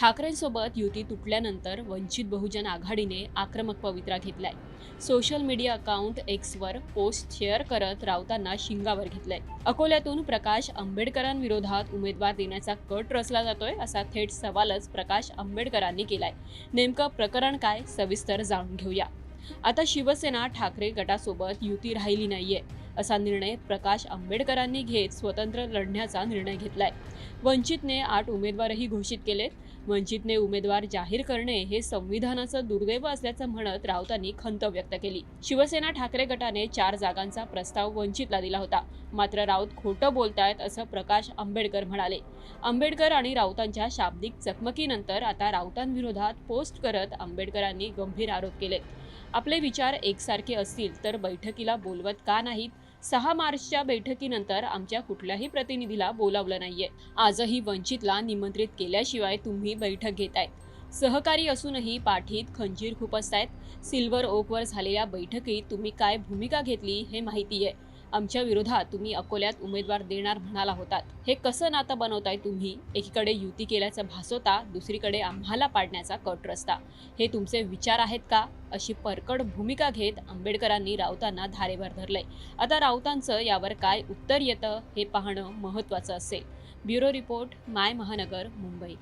ठाकरेंसोबत युती तुटल्यानंतर वंचित बहुजन आघाडीने आक्रमक पवित्रा घेतलाय. सोशल मीडिया अकाउंट एक्सवर पोस्ट शेअर करत राऊतांना शिंगावर घेतलंय. अकोल्यातून प्रकाश आंबेडकरांविरोधात उमेदवार देण्याचा कट रचला जातोय असा थेट सवालच प्रकाश आंबेडकरांनी केलाय. नेमकं प्रकरण काय सविस्तर जाणून घेऊया. आता शिवसेना ठाकरे गटासोबत युती राहिली नाहीये. असा निर्णय प्रकाश आंबेडकरांनी घेत स्वतंत्र लढण्याचा निर्णय घेतलाय. वंचितने आठ उमेदवारही घोषित केलेत. वंचितने उमेदवार जाहीर करणे हे संविधानाचं दुर्दैव असल्याचं म्हणत राऊतांनी खंत व्यक्त केली. शिवसेना ठाकरे गटाने चार जागांचा प्रस्ताव वंचितला दिला होता. मात्र राऊत खोटं बोलतायत असं प्रकाश आंबेडकर म्हणाले. आंबेडकर आणि राऊतांच्या शाब्दिक चकमकीनंतर आता राऊतांविरोधात पोस्ट करत आंबेडकरांनी गंभीर आरोप केले आपले विचार एकसारखे असतील तर बैठकीला बोलवत का नाहीत? सहा मार्चच्या बैठकीनंतर आमच्या कुठल्याही प्रतिनिधीला बोलावलं नाहीये. आजही वंचितला निमंत्रित केल्याशिवाय तुम्ही बैठक घेताय. सहकारी असूनही पाठीत खंजीर खुपसतायत. सिल्वर ओकवर झालेल्या बैठकीत तुम्ही काय भूमिका घेतली हे माहिती आहे आमच्या विरोधात तुम्ही अकोल्यात उमेदवार देणार म्हणाला होतात. हे कसं नातं बनवताय तुम्ही? एकीकडे युती केल्याचं भासवता दुसरीकडे आम्हाला पाडण्याचा कट रस्ता. हे तुमचे विचार आहेत का? अशी परकड भूमिका घेत आंबेडकरांनी राऊतांना धारेवर धरलंय. आता राऊतांचं यावर काय उत्तर येतं हे पाहणं महत्त्वाचं असेल. ब्युरो रिपोर्ट माय महानगर मुंबई.